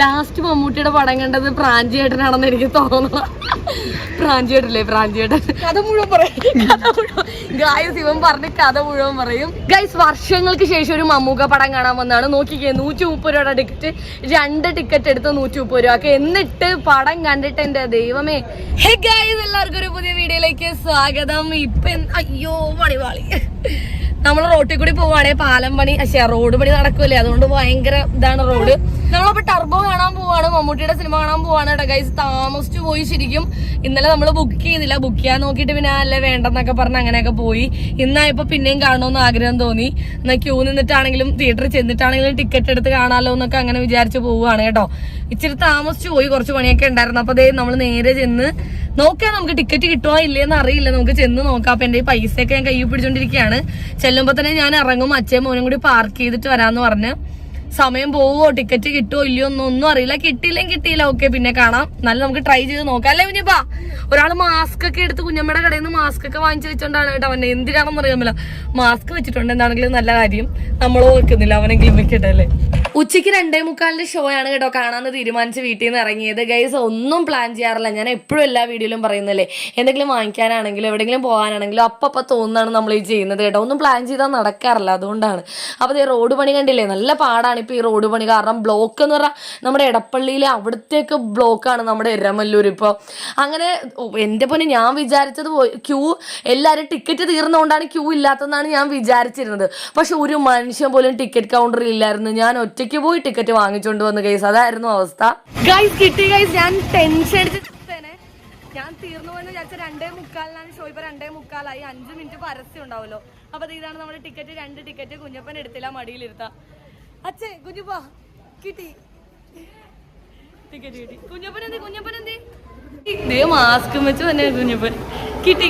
Last മമ്മൂട്ടിയുടെ പടം കണ്ടത് പ്രാഞ്ചിയേട്ടനാണെന്ന് എനിക്ക് തോന്നുന്നു. പ്രാഞ്ചിയേട്ടല്ലേ പ്രാഞ്ചിയേട്ടൻ? കഥ മുഴുവൻ പറയും. കഥ മുഴുവൻ. ഗായസ് ഇവൻ പറഞ്ഞ് കഥ മുഴുവൻ പറയും. ഗൈസ് വർഷങ്ങൾക്ക് ശേഷം ഒരു മമ്മൂക്ക പടം കാണാൻ വന്നാണ്. നോക്കിക്കേ നൂറ്റി മുപ്പത് രൂപയുടെ ടിക്കറ്റ് രണ്ട് ടിക്കറ്റ് എടുത്ത് നൂറ്റി മുപ്പത് രൂപ ഒക്കെ എന്നിട്ട് പടം കണ്ടിട്ട് എന്റെ ദൈവമേ. ഹേ ഗൈസ് എല്ലാവർക്കും ഒരു പുതിയ വീഡിയോയിലേക്ക് സ്വാഗതം. ഇപ്പൊ അയ്യോ പണി പാളി നമ്മൾ റോട്ടിൽ കൂടി പോവാണെ പാലം പണി. പക്ഷേ റോഡ് പണി നടക്കൂലേ. അതുകൊണ്ട് ഭയങ്കര ഇതാണ് റോഡ് നമ്മളപ്പോ ടർബോ കാണാൻ പോവാണ് മമ്മൂട്ടിയുടെ സിനിമ കാണാൻ പോവാണ് ഗൈസ് താമസിച്ചു പോയി ശരിക്കും. ഇന്നലെ നമ്മൾ ബുക്ക് ചെയ്തില്ല. ബുക്ക് ചെയ്യാൻ നോക്കിയിട്ട് പിന്നെ അല്ലേ വേണ്ടെന്നൊക്കെ പറഞ്ഞ് അങ്ങനെയൊക്കെ പോയി. ഇന്നായപ്പോ പിന്നെയും കാണണമെന്ന് ആഗ്രഹം തോന്നി. എന്നാ ക്യൂ നിന്നിട്ടാണെങ്കിലും തിയേറ്ററിൽ ചെന്നിട്ടാണെങ്കിലും ടിക്കറ്റ് എടുത്ത് കാണാലോ എന്നൊക്കെ അങ്ങനെ വിചാരിച്ച് പോവുകയാണ് കേട്ടോ. ഇച്ചിരി താമസിച്ചു പോയി. കുറച്ച് പണിയൊക്കെ ഉണ്ടായിരുന്നു. അപ്പൊ അതേ നമ്മൾ നേരെ ചെന്ന് നോക്കാം നമുക്ക് ടിക്കറ്റ് കിട്ടുമോ ഇല്ലേന്ന് അറിയില്ല. നമുക്ക് ചെന്ന് നോക്കാം. അപ്പൊ എന്റെ പൈസയൊക്കെ ഞാൻ കൈ പിടിച്ചോണ്ടിരിക്കുകയാണ് ചെല്ലുമ്പോ തന്നെ ഞാൻ ഇറങ്ങും. അച്ഛയും മോനും കൂടി പാർക്ക് ചെയ്തിട്ട് വരാന്ന് പറഞ്ഞ്. സമയം പോവോ? ടിക്കറ്റ് കിട്ടുമോ ഇല്ലയോ? ഒന്നും അറിയില്ല. കിട്ടിയില്ലെങ്കിൽ കിട്ടിയില്ല. ഓക്കെ പിന്നെ കാണാം. നല്ല നമുക്ക് ട്രൈ ചെയ്ത് നോക്കാം. അല്ലേ കുഞ്ഞപ്പാ ഒരാൾ മാസ്ക് ഒക്കെ എടുത്ത് കുഞ്ഞമ്മയുടെ കടയിൽ നിന്ന് മാസ്ക് ഒക്കെ വാങ്ങിച്ചു വെച്ചോണ്ടാണ് കേട്ടോ അവനെ. എന്തിനാണെന്ന് അറിയാമല്ലോ. മാസ്ക് വെച്ചിട്ടുണ്ട്. എന്താണെങ്കിലും നല്ല കാര്യം. നമ്മൾ ഓർക്കുന്നില്ല അവനെങ്കിലും വെക്കട്ടെ അല്ലേ? ഉച്ചയ്ക്ക് രണ്ടേ മുക്കാലിന്റെ ഷോ ആണ് കേട്ടോ. കാണാന്ന് തീരുമാനിച്ച് വീട്ടിൽ നിന്ന് ഇറങ്ങിയത്. ഗൈസ് ഒന്നും പ്ലാൻ ചെയ്യാറില്ല. ഞാൻ എപ്പോഴും എല്ലാ വീഡിയോയിലും പറയുന്നല്ലേ എന്തെങ്കിലും വാങ്ങിക്കാനാണെങ്കിലും എവിടെയെങ്കിലും പോകാനാണെങ്കിലും അപ്പം തോന്നുന്നതാണ് നമ്മൾ ഈ ചെയ്യുന്നത് കേട്ടോ. ഒന്നും പ്ലാൻ ചെയ്താൽ നടക്കാറില്ല. അതുകൊണ്ടാണ്. അപ്പോൾ റോഡ് പണി കണ്ടില്ലേ? നല്ല പാടാണ് ഇപ്പോൾ ഈ റോഡ് പണി കാരണം ബ്ലോക്ക് എന്ന് പറഞ്ഞാൽ നമ്മുടെ എടപ്പള്ളിയിലെ അവിടത്തേക്ക് ബ്ലോക്കാണ് നമ്മുടെ ഇരമല്ലൂർ ഇപ്പോൾ അങ്ങനെ എന്റെ പൊന്നെ ഞാൻ വിചാരിച്ചത് ക്യൂ എല്ലാവരും ടിക്കറ്റ് തീർന്നുകൊണ്ടാണ് ക്യൂ ഇല്ലാത്തതെന്നാണ് ഞാൻ വിചാരിച്ചിരുന്നത്. പക്ഷെ ഒരു മനുഷ്യൻ പോലും ടിക്കറ്റ് കൗണ്ടറിൽ ഇല്ലായിരുന്നു. ഞാൻ ഒറ്റയ്ക്ക് പോയി ടിക്കറ്റ് വാങ്ങിച്ചുകൊണ്ട് വന്നു കേസ് അതായിരുന്നു അവസ്ഥ. ഗൈസ് കിട്ടി ഗൈസ് ഞാൻ ടെൻഷൻ അടിച്ച് ഞാൻ തീർന്നു പോയെന്ന് വിചാരിച്ച രണ്ടേ മുക്കാലിനാണ് ഷോ ഇപ്പൊ രണ്ടേ മുക്കാലായി. അഞ്ച് മിനിറ്റ് പരസ്യം ഉണ്ടാവുമല്ലോ അപ്പൊ ഇതാണ് നമ്മുടെ ടിക്കറ്റ് രണ്ട് ടിക്കറ്റ് കുഞ്ഞപ്പൻ എടുത്തില്ല മടിയിലിരുത്താ. അച്ഛേ കുഞ്ഞുപ്പാ കിട്ടി. ടിക്കറ്റ് കിട്ടി. കുഞ്ഞപ്പൻ എന്ത് കുഞ്ഞപ്പൻ എന്ത് ഇതേ മാസ്ക് വെച്ച് തന്നെ കുഞ്ഞപ്പൻ. കിട്ടി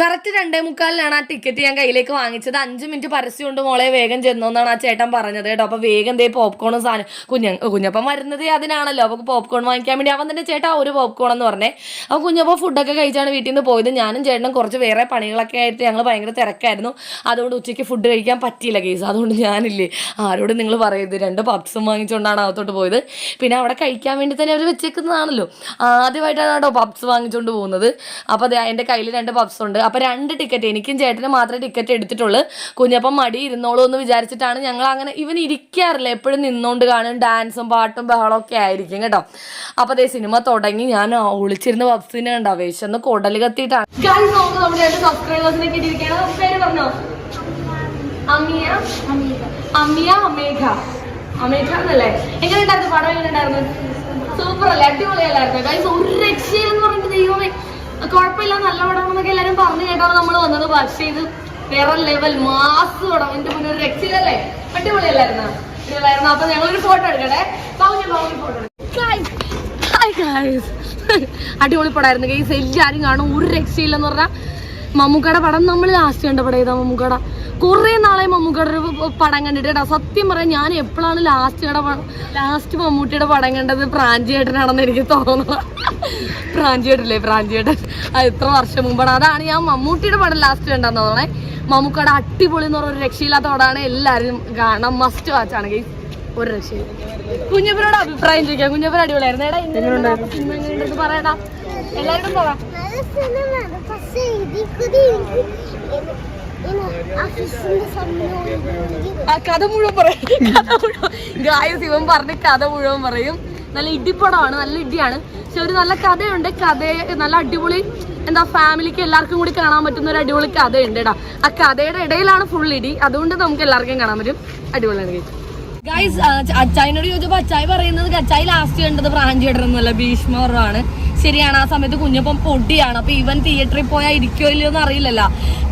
കറക്റ്റ് രണ്ടേ മുക്കാലിനാണ് ആ ടിക്കറ്റ് ഞാൻ കയ്യിലേക്ക് വാങ്ങിച്ചത്. അഞ്ച് മിനിറ്റ് പരസ്യം കൊണ്ട് മോളെ വേഗം ചെന്നോന്നാണ് ആ ചേട്ടൻ പറഞ്ഞത് കേട്ടോ. അപ്പൊ വേഗം ദേ പോപ്കോണും സാധനം കുഞ്ഞ കുഞ്ഞപ്പം വരുന്നത് അതിനാണല്ലോ. അപ്പൊ പോപ്കോൺ വാങ്ങിക്കാൻ വേണ്ടി അവൻ തന്നെ ചേട്ടാ ഒരു പോപ്കോൺ എന്ന് പറഞ്ഞേ. അപ്പൊ കുഞ്ഞപ്പം ഫുഡൊക്കെ കഴിച്ചാണ് വീട്ടിൽ നിന്ന് പോയത്. ഞാനും ചേട്ടനും കുറച്ച് വേറെ പണികളൊക്കെ ആയിട്ട് ഞങ്ങൾ ഭയങ്കര തിരക്കായിരുന്നു. അതുകൊണ്ട് ഉച്ചയ്ക്ക് ഫുഡ് കഴിക്കാൻ പറ്റിയില്ല കേസ് അതുകൊണ്ട് ഞാനില്ലേ ആരോട് നിങ്ങൾ പറയരുത്. രണ്ട് പപ്സും വാങ്ങിച്ചുകൊണ്ടാണ് അകത്തോട്ട് പോയത്. പിന്നെ അവിടെ കഴിക്കാൻ വേണ്ടി തന്നെ അവർ വെച്ചേക്കുന്നതാണല്ലോ. ആദ്യമായിട്ടാണ് കേട്ടോ പപ്സ് വാങ്ങിച്ചുകൊണ്ട് പോകുന്നത്. അപ്പോൾ അത് എന്റെ കയ്യിൽ രണ്ട് പപ്സുണ്ട് ഉണ്ട്. അപ്പോൾ രണ്ട് ടിക്കറ്റ് എനിക്കും ചേട്ടനും മാത്രമേ ടിക്കറ്റ് എടുത്തിട്ടുള്ളൂ. കുഞ്ഞപ്പം മടി ഇരുന്നോളൂ എന്ന് വിചാരിച്ചിട്ടാണ് ഞങ്ങൾ അങ്ങനെ ഇവൻ ഇരിക്കാറില്ല. എപ്പോഴും നിന്നുകൊണ്ട് കാണും. ഡാൻസും പാട്ടും ബഹളവും ഒക്കെ ആയിരിക്കും കേട്ടോ. അപ്പോൾ അതേ സിനിമ തുടങ്ങി. ഞാൻ ഒളിച്ചിരുന്ന പപ്സിനെ കണ്ടോ? വിശന്ന് കൊടൽ കത്തിയിട്ടാണ്. നമ്മുടെ രണ്ട് സബ്സ്ക്രൈബേഴ്സിനെ പേര് അമേഘ. അമേഘ എങ്ങനെ ഉണ്ടായിരുന്നു പടം എങ്ങനെ ഉണ്ടായിരുന്നു സൂപ്പർ അല്ലേ? അടിപൊളിയല്ലായിരുന്നു? ഒരു ദൈവമേ കുഴപ്പമില്ല നല്ല പടമാണെന്നൊക്കെ എല്ലാരും പറഞ്ഞു കേട്ടാണ് നമ്മൾ വന്നത്. പക്ഷേ ഇത് വേറെ ലെവൽ മാസ് പടം. എന്റെ മുന്നേ ഒരു രക്ഷയിലല്ലേ അടിപൊളിയല്ലായിരുന്നു? അടിപൊളിയായിരുന്നു അപ്പൊ ഞങ്ങളൊരു ഫോട്ടോ എടുക്കട്ടെ. ബാബു ബാബു ഫോട്ടോ അടിപൊളി പടമായിരുന്നു ഗൈസ് എല്ലാരും കാണും. ഒരു രക്ഷയില്ലെന്ന് പറഞ്ഞാൽ മമ്മൂക്കയുടെ പടം നമ്മൾ ലാസ്റ്റ് കണ്ട പടം ഏതാ മമ്മൂക്കട കുറേ നാളായി മമ്മൂക്കയുടെ പടം കണ്ടിട്ട് കേട്ടോ. സത്യം പറയാം ഞാൻ എപ്പോഴാണ് ലാസ്റ്റ് ലാസ്റ്റ് മമ്മൂട്ടിയുടെ പടം കണ്ടത്? പ്രാഞ്ചിയേട്ടനാണെന്ന് എനിക്ക് തോന്നുന്നത് പ്രാഞ്ചിയേട്ടല്ലേ പ്രാഞ്ചിയേട്ടൻ. അത് എത്ര വർഷം മുമ്പാണ്. അതാണ് ഞാൻ മമ്മൂട്ടിയുടെ പടം ലാസ്റ്റ് കണ്ടെന്ന് തോന്നണേ. മമ്മൂക്കയുടെ അടിപൊളി എന്ന് പറഞ്ഞ ഒരു രക്ഷയില്ലാത്ത പടമാണ് എല്ലാവരും കാണാം മസ്റ്റ് വാച്ചാണ് ഗൈസ് ഒരു രക്ഷയില്ല. കുഞ്ഞപ്പനോട് അഭിപ്രായം ചോദിക്കാം. കുഞ്ഞപ്പൻ അടിപൊളിയായിരുന്നു. എടാ എങ്ങനെയുണ്ടെന്ന് പറയടാ. പറ. ആ കഥ മുഴുവൻ പറയും. കഥ മുഴുവൻ. ഗായ ശിവൻ പറഞ്ഞ് കഥ മുഴുവൻ പറയും. നല്ല ഇടിപ്പടമാണ് നല്ല ഇടിയാണ്. പക്ഷെ ഒരു നല്ല കഥയുണ്ട്. കഥ നല്ല അടിപൊളി എന്താ ഫാമിലിക്ക് എല്ലാവർക്കും കൂടി കാണാൻ പറ്റുന്ന ഒരു അടിപൊളി കഥയുണ്ട് കേട്ടോ ആ കഥയുടെ ഇടയിലാണ് ഫുൾ ഇടി. അതുകൊണ്ട് നമുക്ക് എല്ലാവർക്കും കാണാൻ പറ്റും. അടിപൊളിയാണ് ഗൈസ് അച്ചായനോട് ചോദിച്ചപ്പോ അച്ചായി പറയുന്നത് അച്ചായി ലാസ്റ്റ് കണ്ടത് പ്രാഞ്ചിയിടണമെന്നല്ല ഭീഷ്മറാണ് ശരിയാണ് ആ സമയത്ത് കുഞ്ഞപ്പം പൊടിയാണ്. അപ്പൊ ഇവൻ തിയേറ്ററിൽ പോയാൽ ഇരിക്കോ ഇല്ലയോ എന്ന് അറിയില്ലല്ലോ.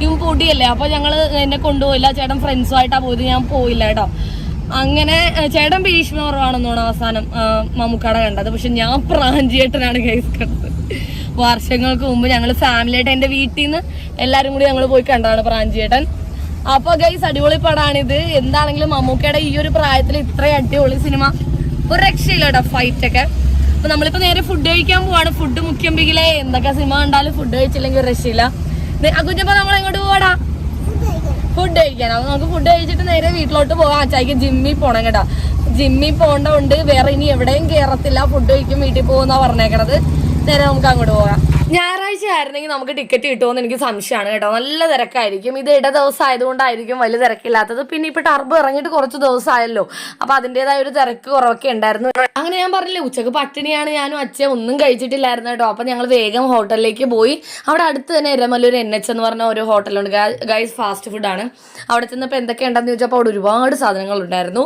ഇവൻ പൊടിയല്ലേ? അപ്പൊ ഞങ്ങൾ എന്നെ കൊണ്ടുപോയില്ല. ചേട്ടൻ ഫ്രണ്ട്സുമായിട്ടാ പോയത്. ഞാൻ പോയില്ല കേട്ടോ. അങ്ങനെ ചേട്ടൻ ഭീഷ്മറാണെന്നാണ് അവസാനം മമ്മൂക്കട കണ്ടത്. പക്ഷെ ഞാൻ പ്രാഞ്ചിയേട്ടനാണ് ഗൈസ് കണ്ടത്. വർഷങ്ങൾക്ക് മുമ്പ് ഞങ്ങൾ ഫാമിലിയായിട്ട് എന്റെ വീട്ടിൽ നിന്ന് എല്ലാരും കൂടി ഞങ്ങൾ പോയി കണ്ടതാണ് പ്രാഞ്ചിയേട്ടൻ അപ്പൊ ഗൈസ് അടിപൊളി പടാണിത്. എന്താണെങ്കിലും മമ്മൂക്കയുടെ ഈ ഒരു പ്രായത്തിൽ ഇത്രയും അടിപൊളി സിനിമ ഒരു രക്ഷയില്ല ഫൈറ്റ് ഒക്കെ. അപ്പൊ നമ്മളിപ്പോ നേരെ ഫുഡ് കഴിക്കാൻ പോവാണ്. ഫുഡ് മുഖ്യം മുഖ്യമ്പിക്കിലെ എന്തൊക്കെ സിനിമ കണ്ടാലും ഫുഡ് കഴിച്ചില്ലെങ്കിൽ ഒരു രക്ഷയില്ല. അക്കുഞ്ഞപ്പോ നമ്മൾ എങ്ങോട്ട് പോവാടാ? ഫുഡ് കഴിക്കാൻ. അപ്പൊ നമുക്ക് ഫുഡ് കഴിച്ചിട്ട് നേരെ വീട്ടിലോട്ട് പോകാം അച്ചായിക്ക് ജിമ്മിൽ പോണം കേട്ടോ. ജിമ്മിൽ പോകേണ്ടതുണ്ട്. വേറെ ഇനി എവിടെയും കേറത്തില്ല. ഫുഡ് കഴിക്കും വീട്ടിൽ പോകുന്ന പറഞ്ഞേക്കണത്. നേരെ നമുക്ക് അങ്ങോട്ട് പോകാം. ഞായറാഴ്ച ആയിരുന്നെങ്കിൽ നമുക്ക് ടിക്കറ്റ് കിട്ടുമെന്ന് എനിക്ക് സംശയമാണ് കേട്ടോ. നല്ല തിരക്കായിരിക്കും. ഇത് ഇട ദിവസം ആയതുകൊണ്ടായിരിക്കും വലിയ തിരക്കില്ലാത്തത്. പിന്നെ ഇപ്പോൾ ടർബ് ഇറങ്ങിയിട്ട് കുറച്ച് ദിവസമായല്ലോ അപ്പോൾ അതിന്റെതായ ഒരു തിരക്ക് കുറവൊക്കെ ഉണ്ടായിരുന്നു. അങ്ങനെ ഞാൻ പറഞ്ഞില്ലേ ഉച്ചയ്ക്ക് പട്ടിണിയാണ് ഞാനും അച്ഛൻ ഒന്നും കഴിച്ചിട്ടില്ലായിരുന്നു കേട്ടോ. അപ്പോൾ ഞങ്ങൾ വേഗം ഹോട്ടലിലേക്ക് പോയി. അവിടെ അടുത്ത് തന്നെ ഇരമല്ലൂർ എൻ എച്ച് എന്ന് പറഞ്ഞ ഒരു ഹോട്ടലുണ്ട്. ഗൈസ് ഫാസ്റ്റ് ഫുഡാണ് അവിടെ ചെന്നപ്പോൾ എന്തൊക്കെ ഉണ്ടെന്ന് ചോദിച്ചപ്പോൾ അവിടെ ഒരുപാട് സാധനങ്ങൾ ഉണ്ടായിരുന്നു.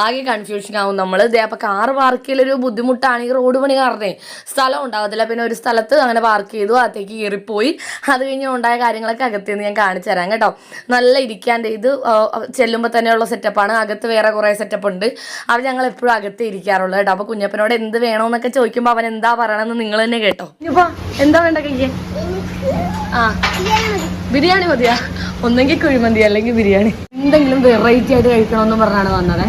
ആകെ കൺഫ്യൂഷൻ ആവും നമ്മൾ അപ്പോൾ കാർ പാർക്ക് ചെയ്യലൊരു ബുദ്ധിമുട്ടാണ് ഈ റോഡ് പണി കാരണേ. സ്ഥലം ഉണ്ടാകത്തില്ല പിന്നെ ഒരു സ്ഥലത്ത് അങ്ങനെ പാർക്ക് ചെയ്തു അകത്തേക്ക് കയറിപ്പോയി. അത് കഴിഞ്ഞ് ഉണ്ടായ കാര്യങ്ങളൊക്കെ അകത്ത് നിന്ന് ഞാൻ കാണിച്ചു തരാം കേട്ടോ. നല്ല ഇരിക്കാൻ ഇത് ചെല്ലുമ്പോൾ തന്നെയുള്ള സെറ്റപ്പാണ് അകത്ത് വേറെ കുറേ സെറ്റപ്പ് ഉണ്ട്. അവർ ഞങ്ങൾ എപ്പോഴും അകത്ത് ഇരിക്കാറുള്ളത് കേട്ടോ. അപ്പോൾ കുഞ്ഞപ്പനോട് എന്ത് വേണമെന്നൊക്കെ ചോദിക്കുമ്പോൾ അവൻ എന്താ പറയണമെന്ന് നിങ്ങൾ തന്നെ കേട്ടോ. ഇനിയിപ്പോൾ എന്താ വേണ്ട കഴിക്കാൻ ആ ബിരിയാണി മതിയാ? ഒന്നെങ്കിൽ കുഴിമന്തി അല്ലെങ്കിൽ ബിരിയാണി. എന്തെങ്കിലും വെറൈറ്റി ആയിട്ട് കഴിക്കണമെന്ന് പറഞ്ഞാണ് വന്നതേ.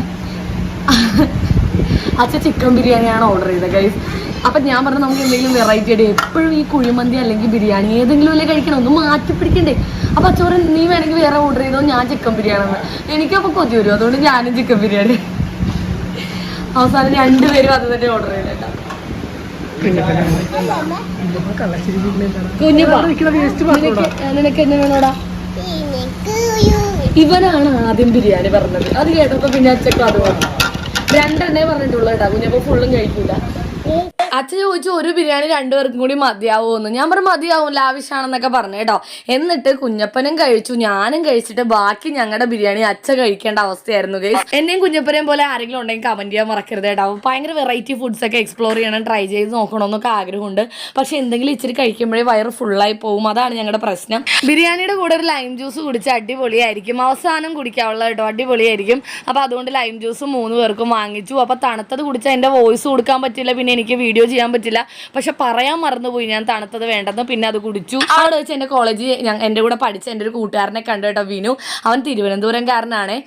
അച്ഛൻ ചിക്കൻ ബിരിയാണിയാണ് ഓർഡർ ചെയ്തത് ഗൈസ് അപ്പൊ ഞാൻ പറഞ്ഞു നമുക്ക് എന്തെങ്കിലും വെറൈറ്റി ആയിട്ട് എപ്പോഴും ഈ കുഴിമന്തി അല്ലെങ്കിൽ ബിരിയാണി ഏതെങ്കിലും അല്ലേ കഴിക്കണം? ഒന്ന് മാറ്റി പിടിക്കണ്ടേ? അപ്പൊ അച്ചോറ് നീ വേണമെങ്കിൽ വേറെ ഓർഡർ ചെയ്തോ? ഞാൻ ചിക്കൻ ബിരിയാണി എനിക്കപ്പോ കൊതി വരും. അതുകൊണ്ട് ഞാനും ചിക്കൻ ബിരിയാണി അവസാനം രണ്ടുപേരും അത് തന്നെ ഓർഡർ ചെയ്തിട്ടുണ്ട് നിനക്ക് എന്നെ വേണോടാ? ഇവനാണ് ആദ്യം ബിരിയാണി പറഞ്ഞത്. അത് കേട്ടപ്പോ പിന്നെ അച്ഛക്കും അത് പറഞ്ഞു. രണ്ടെണ്ണേ പറഞ്ഞിട്ടുള്ളൂ കേട്ടാ. കുഞ്ഞപ്പോ ഫുള്ളും കഴിക്കൂല. അച്ഛൻ ചോദിച്ചു ഒരു ബിരിയാണി രണ്ടുപേർക്കും കൂടി മതിയാവുമെന്ന്. ഞാൻ പറഞ്ഞു മതിയാവും ലാവിഷാണെന്നൊക്കെ പറഞ്ഞു കേട്ടോ എന്നിട്ട് കുഞ്ഞപ്പനും കഴിച്ചു ഞാനും കഴിച്ചിട്ട് ബാക്കി ഞങ്ങളുടെ ബിരിയാണി അച്ഛ കഴിക്കേണ്ട അവസ്ഥയായിരുന്നു ഗൈസ് എന്നെയും കുഞ്ഞപ്പനെയും പോലെ ആരെങ്കിലും ഉണ്ടെങ്കിൽ കമന്റ് ചെയ്യാൻ മറക്കരുത് കേട്ടോ. ഭയങ്കര വെറൈറ്റി ഫുഡ്സ് ഒക്കെ എക്സ്പ്ലോർ ചെയ്യണം ട്രൈ ചെയ്ത് നോക്കണമെന്നൊക്കെ ആഗ്രഹമുണ്ട്. പക്ഷെ എന്തെങ്കിലും ഇച്ചിരി കഴിക്കുമ്പോഴേ വയറ് ഫുള്ളായി പോകും അതാണ് ഞങ്ങളുടെ പ്രശ്നം. ബിരിയാണിയുടെ കൂടെ ഒരു ലൈം ജ്യൂസ് കുടിച്ച് അടിപൊളിയായിരിക്കും. അവസാനം കുടിക്കാനുള്ള കേട്ടോ അടിപൊളിയായിരിക്കും. അപ്പോൾ അതുകൊണ്ട് ലൈം ജ്യൂസ് മൂന്ന് പേർക്കും വാങ്ങിച്ചു. അപ്പോൾ തണുത്തത് കുടിച്ച് എന്റെ വോയിസ് കൊടുക്കാൻ പറ്റില്ല. പിന്നെ എനിക്ക് വീഡിയോ ചെയ്യാൻ പറ്റില്ല. പക്ഷെ പറയാൻ മറന്നുപോയി. ഞാൻ തണുത്തത് വേണ്ടെന്ന് പിന്നെ അത് കുടിച്ചു. അവിടെ വെച്ച് എന്റെ കോളേജിൽ എന്റെ കൂടെ പഠിച്ച എന്റെ ഒരു കൂട്ടുകാരനെ കണ്ടു കേട്ടോ വിനു. അവൻ തിരുവനന്തപുരംകാരനാണ്.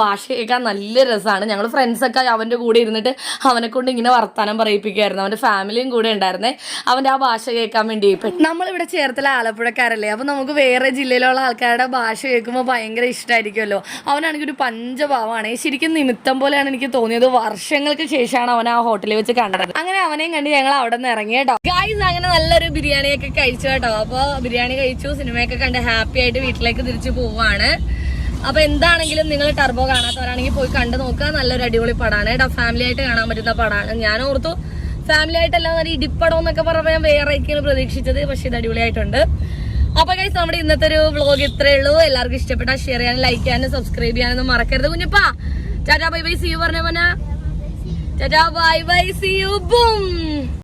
ഭാഷ കേൾക്കാൻ നല്ല രസമാണ്. ഞങ്ങൾ ഫ്രണ്ട്സൊക്കെ അവന്റെ കൂടെ ഇരുന്നിട്ട് അവനെ കൊണ്ട് ഇങ്ങനെ വർത്താനം പറയിപ്പിക്കുമായിരുന്നു അവന്റെ ഫാമിലിയും കൂടെ ഉണ്ടായിരുന്നേ. അവന്റെ ആ ഭാഷ കേൾക്കാൻ വേണ്ടി നമ്മളിവിടെ ചേർത്തല ആലപ്പുഴക്കാരല്ലേ? അപ്പോൾ നമുക്ക് വേറെ ജില്ലയിലുള്ള ആൾക്കാരുടെ ഭാഷ കേൾക്കുമ്പോൾ ഭയങ്കര ഇഷ്ടമായിരിക്കുമല്ലോ അവനാണെങ്കിൽ ഒരു പഞ്ചഭാവമാണ്. ശരിക്കും നിമിത്തം പോലെയാണ് എനിക്ക് തോന്നിയത്. വർഷങ്ങൾക്ക് ശേഷമാണ് അവൻ ആ ഹോട്ടലിൽ വെച്ച് കണ്ടത്. അങ്ങനെ അവനെയും കണ്ട് ഞങ്ങൾ അവിടെ നിന്ന് ഇറങ്ങി കേട്ടോ. ഗായ്സ് അങ്ങനെ നല്ലൊരു ബിരിയാണിയൊക്കെ കഴിച്ചു കേട്ടോ. അപ്പോൾ ബിരിയാണി കഴിച്ചു സിനിമയൊക്കെ കണ്ട് ഹാപ്പി ആയിട്ട് വീട്ടിലേക്ക് തിരിച്ചു പോവാണ്. അപ്പൊ എന്താണെങ്കിലും നിങ്ങൾ ടർബോ കാണാത്തവരാണെങ്കിൽ പോയി കണ്ടു നോക്കുക. നല്ലൊരു അടിപൊളി പടാണ് കേട്ടോ. ഫാമിലി ആയിട്ട് കാണാൻ പറ്റുന്ന പടാണ്. ഞാൻ ഓർത്തു ഫാമിലി ആയിട്ടല്ല നല്ല ഇടിപ്പടം എന്നൊക്കെ പറഞ്ഞാൽ ഞാൻ വേറെ ഒക്കെയാണ് പ്രതീക്ഷിച്ചത് പക്ഷെ ഇത് അടിപൊളിയായിട്ടുണ്ട്. അപ്പൊ ഗൈസ് നമ്മുടെ ഇന്നത്തെ ഒരു വ്ലോഗ് ഇത്രേ ഉള്ളൂ. എല്ലാവർക്കും ഇഷ്ടപ്പെട്ടാൽ ഷെയർ ചെയ്യാനും ലൈക്ക് ചെയ്യാനും സബ്സ്ക്രൈബ് ചെയ്യാനൊന്നും മറക്കരുത് കുഞ്ഞപ്പാ. ചാറ്റാ ബൈ ബൈ സി പറഞ്ഞ bye bye see you boom